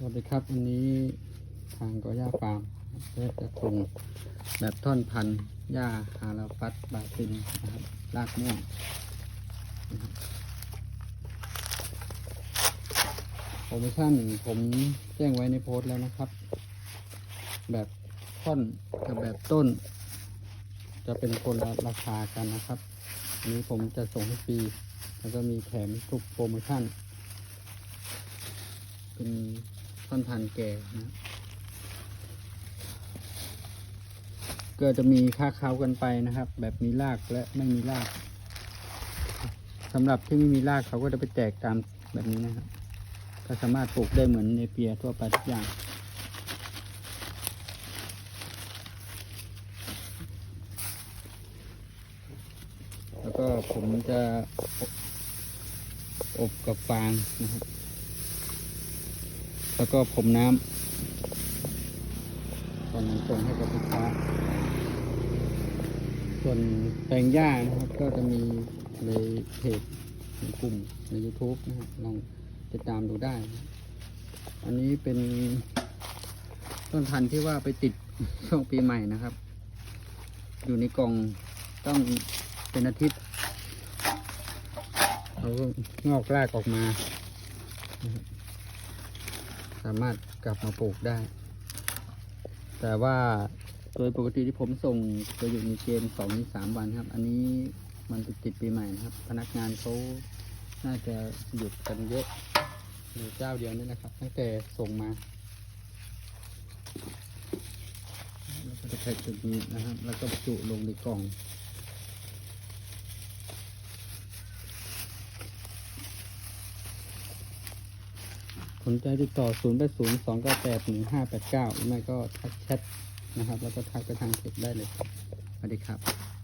สวัสดีครับวันนี้ทางกอย่าฟาร์มเพื่อจะปรุงแบบท่อนพันธุ์หญ้าฮาราฟัสบาซินนะครับรากม่วงโปรโมชั่นผมแจ้งไว้ในโพสต์แล้วนะครับ แบบท่อนกับแบบต้น จะเป็นคนละราคากันนะครับอันนี้ผมจะส่งให้ฟรีแล้วก็มีแถมทุกโปรโมชั่นเป็น ท่อนพันธุ์แก่นะ ก็จะมีค่าเขากันไปนะครับ แบบมีรากและไม่มีรากสำหรับที่ไม่มีรากเขาก็จะไปแตกตามแบบนี้นะครับก็สามารถปลูกได้เหมือนเนเปียทั่วไปทุกอย่างแล้วก็ผมจะอบอบกับฟางนะครับ แล้วก็ผมน้ำตอนนั้นส่งให้กับลูกค้าส่วนแปลงหญ้านะครับ ก็จะมีในเพจในกลุ่มใน YouTube นะครับลองติดตามดูได้ อันนี้เป็นต้นพันธุ์ที่ว่าไปติดช่วงปีใหม่นะครับ อยู่ในกล่องต้องเป็นอาทิตย์เขาก็งอกรากออกมานะครับ สามารถกลับมาปลูกได้ แต่ว่าโดยปกติที่ผมส่งจะอยู่ในเกณฑ์สองถึงสามวันครับ อันนี้มันติดติดปีใหม่นะครับ พนักงานเขาน่าจะหยุดกันเยอะอยู่เจ้าเดียวนี่นะครับ ตั้งแต่ส่งมาแล้วก็จะแพ็คจุดนี้นะครับ แล้วก็จุลงในกล่อง นใจติดต่อ 0 8 0 2 9 8 1 5 8 9 หรือไม่ก็ทักแชทนะครับ แล้วก็ทักไปทางเพจได้เลยสวัสดีครับ